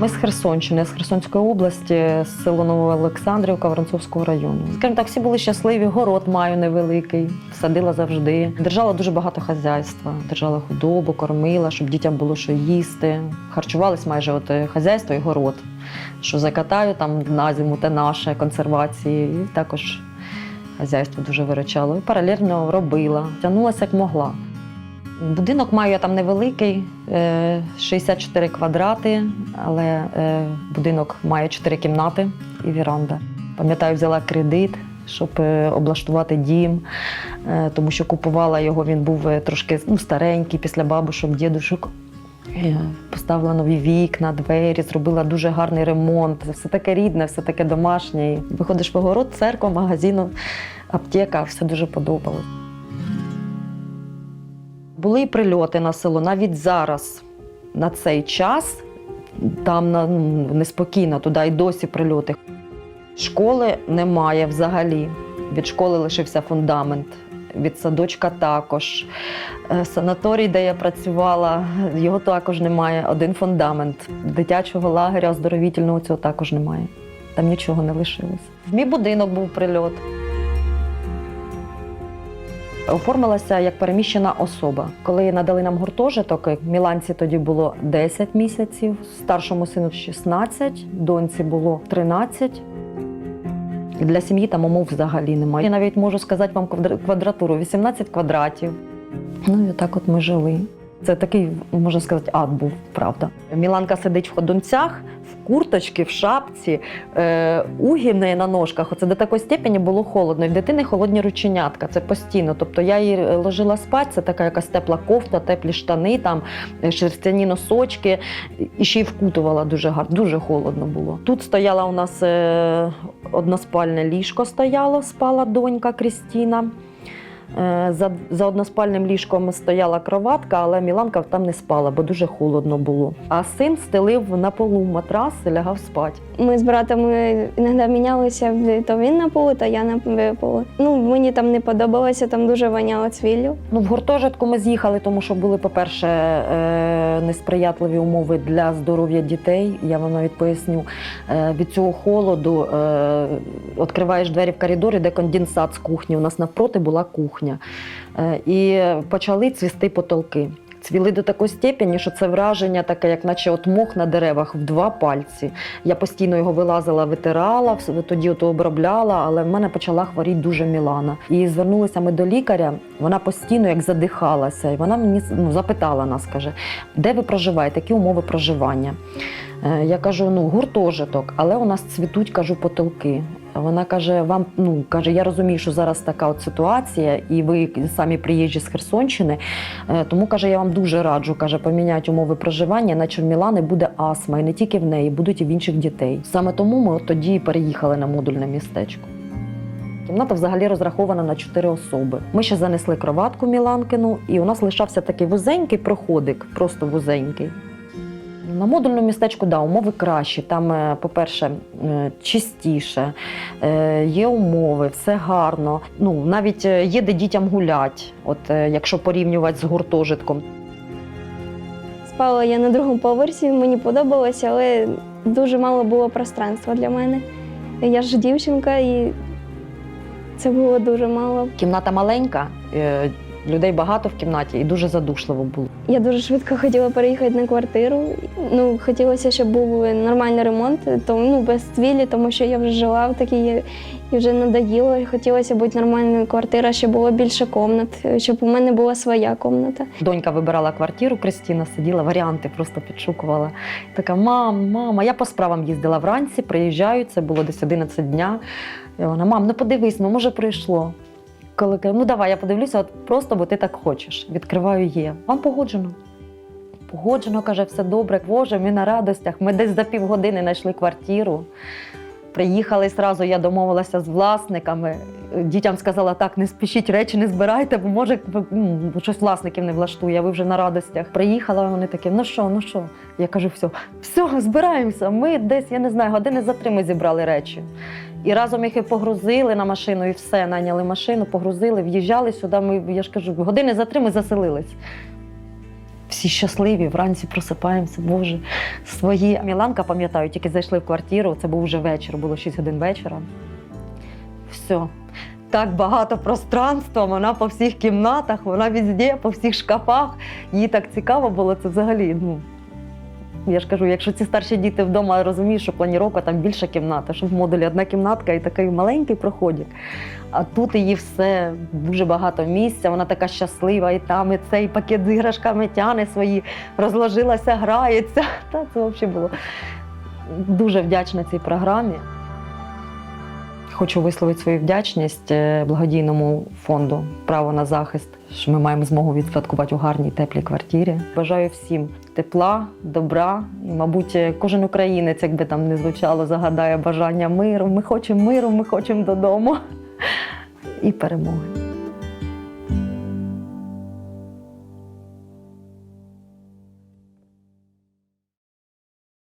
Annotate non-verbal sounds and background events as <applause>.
Ми з Херсонщини, з Херсонської області, з село Новоолександрівка Воронцовського району. Скажімо так, всі були щасливі, город маю невеликий, садила завжди. Держала дуже багато хазяйства, держала худобу, кормила, щоб дітям було що їсти. Харчувались майже от е, хазяйство і город. Що закатаю там на зиму, те наше консервації. І також хазяйство дуже виручало. І паралельно робила, тягнулася як могла. Будинок маю я там невеликий, е, 64 квадрати, але е, будинок має 4 кімнати і віранда. Пам'ятаю, взяла кредит, щоб е, облаштувати дім, е, тому що купувала його, він був е, трошки ну, старенький після бабушок, дідушок. Е, Поставила нові вікна, двері, зробила дуже гарний ремонт. Все таке рідне, все таке домашнє. Виходиш в огород, церква, магазин, аптека, все дуже подобалось. Були і прильоти на село. Навіть зараз, на цей час, там ну, неспокійно, туди і досі прильоти. Школи немає взагалі. Від школи лишився фундамент, від садочка також. Е, Санаторій, де я працювала, його також немає. Один фундамент. Дитячого лагеря оздоровітельного цього також немає. Там нічого не лишилось. В мій будинок був прильот. Оформилася як переміщена особа. Коли надали нам гуртожиток, Міланці тоді було 10 місяців, старшому сину 16, доньці було 13. Для сім'ї там умов взагалі немає. Я навіть можу сказати вам квадра- квадратуру 18 квадратів. Ну і так от ми жили. Це такий, можна сказати, ад був, правда. Міланка сидить в ходунцях, в курточці, в шапці, е, угі в на ножках. Оце до такої степені було холодно. І в дитини холодні рученятка. Це постійно. Тобто я її е, ложила спати, це така якась тепла кофта, теплі штани, там е, шерстяні носочки. І ще й вкутувала дуже гарно, дуже холодно було. Тут стояла у нас е, односпальне ліжко, стояло, спала донька Крістіна. Е, За, за односпальним ліжком стояла кроватка, але Міланка там не спала, бо дуже холодно було. А син стелив на полу матрас і лягав спати. Ми з братом е, іноді мінялися, то він на полу, то я на полу. Ну, мені там не подобалося, там дуже воняло цвіллю. Ну, в гуртожитку ми з'їхали, тому що були, по-перше, е, несприятливі умови для здоров'я дітей. Я вам навіть поясню. Е, Від цього холоду е, відкриваєш двері в коридорі, де конденсат з кухні. У нас навпроти була кухня. Е, І почали цвісти потолки. Цвіли до такої степені, що це враження таке, як наче от мох на деревах в два пальці. Я постійно його вилазила, витирала, тоді ото обробляла, але в мене почала хворіти дуже Мілана. І звернулися ми до лікаря. Вона постійно як задихалася, і вона мені ну, запитала нас, каже, де ви проживаєте, які умови проживання. Е, Я кажу, ну гуртожиток, але у нас цвітуть, кажу, потолки. Вона каже: вам ну каже, я розумію, що зараз така от ситуація, і ви самі приїжджі з Херсонщини. Е, Тому каже, я вам дуже раджу, каже, поміняти умови проживання, наче в Мілани буде астма, і не тільки в неї, будуть і в інших дітей. Саме тому ми от тоді переїхали на модульне містечко. Кімната взагалі розрахована на чотири особи. Ми ще занесли кроватку Міланкину, і у нас лишався такий вузенький проходик, просто вузенький. На модульному містечку да, умови кращі. Там, е, по-перше, е, чистіше, е, є умови, все гарно. Ну, навіть є де дітям гулять, от якщо порівнювати з гуртожитком. Спала я на другому поверсі, мені подобалося, але дуже мало було пространства для мене. Я ж дівчинка, і це було дуже мало. Кімната маленька, людей багато в кімнаті і дуже задушливо було. Я дуже швидко хотіла переїхати на квартиру. Ну, хотілося, щоб був нормальний ремонт, то, ну, без цвілі, тому що я вже жила в такій і вже надоїло. Хотілося бути нормальною квартира, щоб було більше комнат, щоб у мене була своя комната. Донька вибирала квартиру, Кристина сиділа, варіанти просто підшукувала. Така: мам, мама, я по справам їздила вранці, приїжджаю, це було десь 11 дня. І вона, мам, ну подивись, ну може прийшло. Коли ну давай, я подивлюся, от просто, бо ти так хочеш. Відкриваю є. Вам погоджено. Погоджено, каже, все добре. Боже, ми на радостях. Ми десь за півгодини знайшли квартиру. Приїхали зразу, я домовилася з власниками. Дітям сказала, так, не спішіть речі, не збирайте, бо може щось власників не влаштує, ви вже на радостях. Приїхала, вони такі, ну що, ну що? Я кажу, все, все, збираємося. Ми десь, я не знаю, години за три ми зібрали речі. І разом їх і погрузили на машину, і все, наняли машину, погрузили, в'їжджали сюди. Ми, я ж кажу, години за три ми заселились. всі щасливі, вранці просипаємося, Боже, свої. Міланка, пам'ятаю, тільки зайшли в квартиру, це був вже вечір, було 6 годин вечора. Все. Так багато пространства, вона по всіх кімнатах, вона везде, по всіх шкафах. Їй так цікаво було це взагалі. Ну, я ж кажу, якщо ці старші діти вдома розуміють, що планіровка там більша кімната, що в модулі одна кімнатка і такий маленький проходик. А тут її все дуже багато місця, вона така щаслива, і там і цей пакет з іграшками тяне свої, розложилася, грається. <laughs> Та це взагалі було дуже вдячна цій програмі. Хочу висловити свою вдячність е, благодійному фонду Право на захист, що ми маємо змогу відсвяткувати у гарній теплій квартирі. Бажаю всім тепла, добра і, мабуть, е, кожен українець, якби там не звучало, загадає бажання миру. Ми хочемо миру, ми хочемо додому і перемоги.